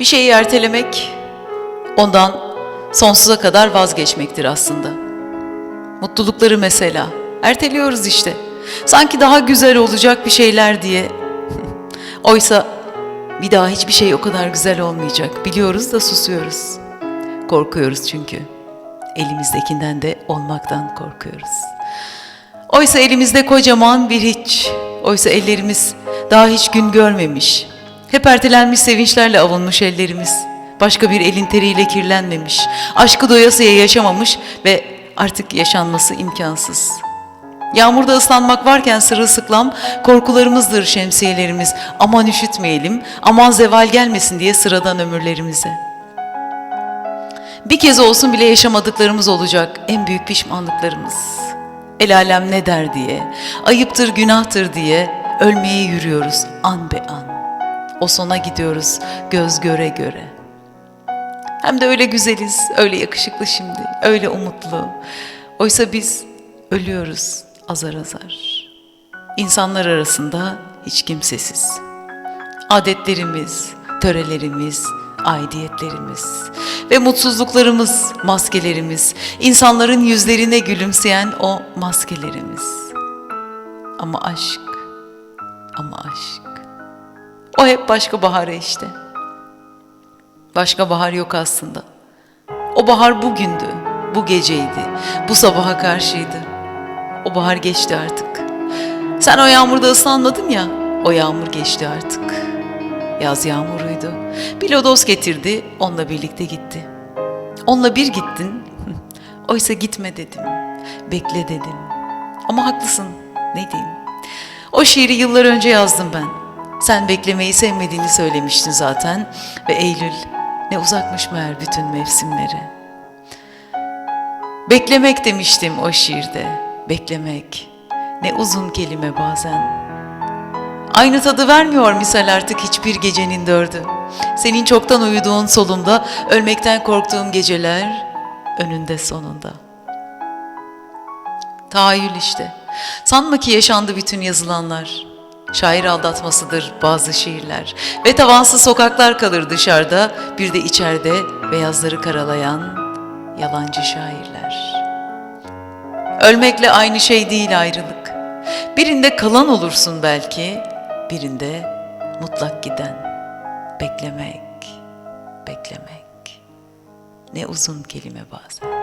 Bir şeyi ertelemek, ondan sonsuza kadar vazgeçmektir aslında. Mutlulukları mesela. Erteliyoruz işte. Sanki daha güzel olacak bir şeyler diye. Oysa bir daha hiçbir şey o kadar güzel olmayacak. Biliyoruz da susuyoruz. Korkuyoruz çünkü. Elimizdekinden de olmaktan korkuyoruz. Oysa elimizde kocaman bir hiç. Oysa ellerimiz daha hiç gün görmemiş. Hep ertelenmiş sevinçlerle avunmuş ellerimiz. Başka bir elin teriyle kirlenmemiş. Aşkı doyasıya yaşamamış ve artık yaşanması imkansız. Yağmurda ıslanmak varken sırılsıklam korkularımızdır şemsiyelerimiz. Aman üşütmeyelim, aman zeval gelmesin diye sıradan ömürlerimize. Bir kez olsun bile yaşamadıklarımız olacak en büyük pişmanlıklarımız. El alem ne der diye, ayıptır günahtır diye ölmeye yürüyoruz an be an. O sona gidiyoruz göz göre göre. Hem de öyle güzeliz, öyle yakışıklı şimdi, öyle umutlu. Oysa biz ölüyoruz azar azar. İnsanlar arasında hiç kimsesiz. Adetlerimiz, törelerimiz, aidiyetlerimiz ve mutsuzluklarımız, maskelerimiz, insanların yüzlerine gülümseyen o maskelerimiz. Ama aşk, ama aşk. O hep başka baharı işte. Başka bahar yok aslında. O bahar bugündü, bu geceydi, bu sabaha karşıydı. O bahar geçti artık. Sen o yağmurda ıslanmadın ya, o yağmur geçti artık. Yaz yağmuruydu. Bir lodos getirdi, onunla birlikte gitti. Onunla bir gittin, oysa gitme dedim, bekle dedim. Ama haklısın, ne diyeyim. O şiiri yıllar önce yazdım ben. Sen beklemeyi sevmediğini söylemiştin zaten ve Eylül ne uzakmış meğer bütün mevsimleri. Beklemek demiştim o şiirde. Beklemek. Ne uzun kelime bazen. Aynı tadı vermiyor misal artık hiçbir gecenin dördü. Senin çoktan uyuduğun solunda, ölmekten korktuğum geceler önünde sonunda. Tahayyül işte. Sanma ki yaşandı bütün yazılanlar. Şair aldatmasıdır bazı şiirler. Ve tavansız sokaklar kalır dışarıda, bir de içeride beyazları karalayan yalancı şairler. Ölmekle aynı şey değil ayrılık. Birinde kalan olursun belki, birinde mutlak giden. Beklemek, beklemek. Ne uzun kelime bazen.